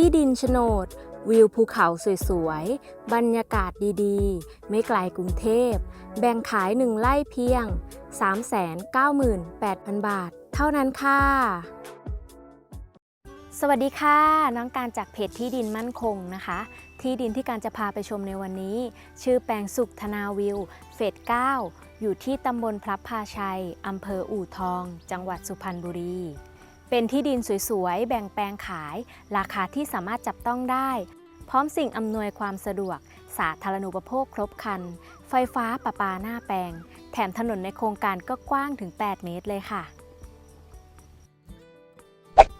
ที่ดินโฉนด วิวภูเขาสวยๆ บรรยากาศดีๆ ไม่ไกลกรุงเทพ แบ่งขายหนึ่งไร่เพียง 398,000 บาท เท่านั้นค่ะ สวัสดีค่ะ น้องการจากเพจที่ดินมั่นคงนะคะ ที่ดินที่การจะพาไปชมในวันนี้ ชื่อแปลงสุขธนาวิว เฟส 9 อยู่ที่ตำบลพลับพาชัยอำเภออู่ทอง จังหวัดสุพรรณบุรี เป็นที่ดินสวยๆ แบ่งแปลงขาย ราคาที่สามารถจับต้องได้ พร้อมสิ่งอำนวยความสะดวก สาธารณูปโภคครบครัน ไฟฟ้าประปาหน้าแปลง แถมถนนในโครงการก็กว้างถึง 8 เมตรเลยค่ะ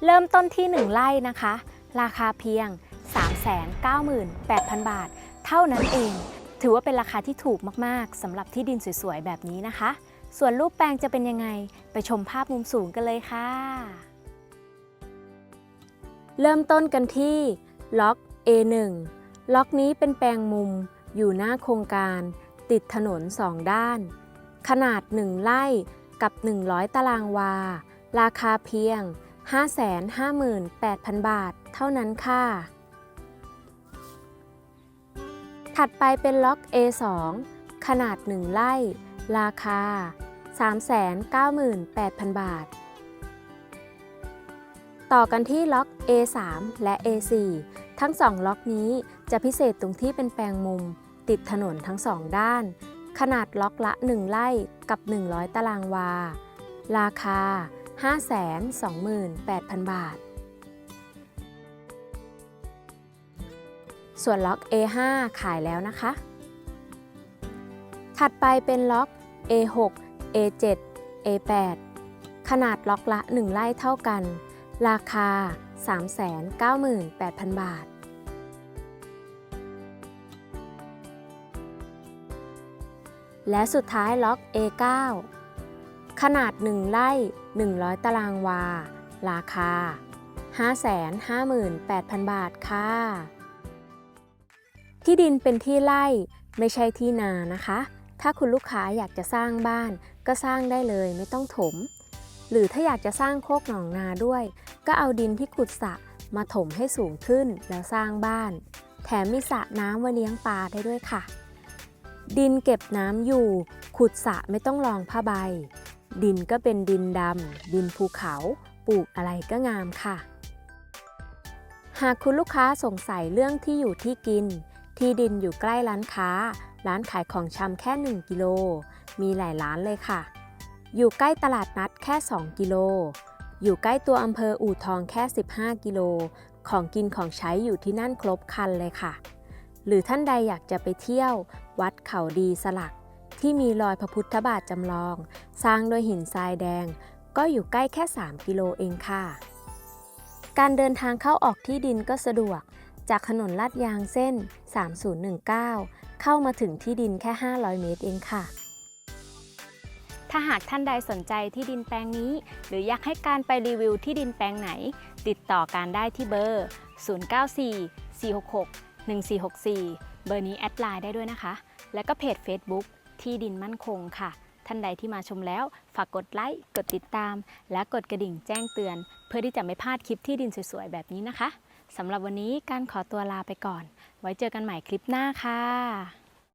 เริ่มต้นที่ 1 ไร่นะคะ ราคาเพียง 398,000 บาท เท่านั้นเอง ถือว่าเป็นราคาที่ถูกมากๆสำหรับที่ดินสวยๆ แบบนี้นะคะส่วนรูปแปลงจะเป็นยังไง ไปชมภาพมุมสูงกันเลยค่ะ เริ่มต้นกันที่ล็อก A1 ล็อกนี้เป็นแปลงมุมอยู่หน้าโครงการ ติดถนน 2 ด้าน ขนาด 1 ไร่กับ 100 ตารางวา ราคาเพียง 558,000 บาทเท่านั้นค่ะ ถัดไปเป็นล็อก A2 ขนาด 1 ไร่ ราคา 398,000 บาท ต่อกันที่ล็อก A3 และ A4 ทั้ง 2 ล็อกนี้จะพิเศษตรงที่เป็นแปลงมุม ติดถนนทั้ง 2 ด้าน ขนาดล็อกละ 1 ไร่กับ 100 ตารางวา ราคา 528,000 บาท ส่วนล็อก A5 ขายแล้วนะคะ ถัดไปเป็นล็อก A6 A7 A8 ขนาดล็อกละ 1 ไร่เท่ากัน ราคา 398,000 บาท และสุดท้ายล็อก A9 ขนาด 1 ไร่ 100 ตารางวา ราคา 558,000 บาทค่ะ ที่ดินเป็นที่ไร่ไม่ใช่ที่นานะคะ ถ้าคุณลูกค้าอยากจะสร้างบ้านก็สร้างได้เลยไม่ต้องถม หรือถ้าอยากจะสร้างโคกหนองนาด้วย ก็เอาดินที่ขุดสระมาถมให้สูงขึ้นแล้วสร้างบ้าน แถมมีสระน้ำไว้เลี้ยงปลาได้ด้วยค่ะ ดินเก็บน้ำอยู่ ขุดสระไม่ต้องรองผ้าใบ ดินก็เป็นดินดำดินภูเขา ปลูกอะไรก็งามค่ะ หากคุณลูกค้าสงสัยเรื่องที่อยู่ที่กิน ที่ดินอยู่ใกล้ร้านค้า ร้านขายของชำแค่ 1 กิโล มีหลายร้านเลยค่ะ อยู่ใกล้ตลาดนัดแค่ 2 กิโล อยู่ใกล้ตัวอำเภออู่ทองแค่ 15 กิโล ของกินของใช้อยู่ที่นั่นครบคันเลยค่ะ หรือท่านใดอยากจะไปเที่ยว วัดเขาดีสลัก ที่มีรอยพระพุทธบาทจำลอง สร้างโดยหินทรายแดง ก็อยู่ใกล้แค่ 3 กิโลเองค่ะ การเดินทางเข้าออกที่ดินก็สะดวก จากถนนลาดยางเส้น 3019 เข้ามาถึงที่ดินแค่ 500 เมตรเองค่ะ ถ้าหากท่านใดสนใจที่ดินแปลงนี้ หรืออยากให้การไปรีวิวที่ดินแปลงไหน ติดต่อการได้ที่เบอร์ 0944661464 เบอร์นี้แอดไลน์ได้ด้วยนะคะ และก็เพจ Facebook ที่ดินมั่นคงค่ะ ท่านใดที่มาชมแล้ว ฝากกดไลค์กดติดตาม และกดกระดิ่งแจ้งเตือน เพื่อที่จะไม่พลาดคลิปที่ดินสวยๆแบบนี้นะคะสำหรับวันนี้การขอตัวลาไปก่อน ไว้เจอกันใหม่คลิปหน้าค่ะ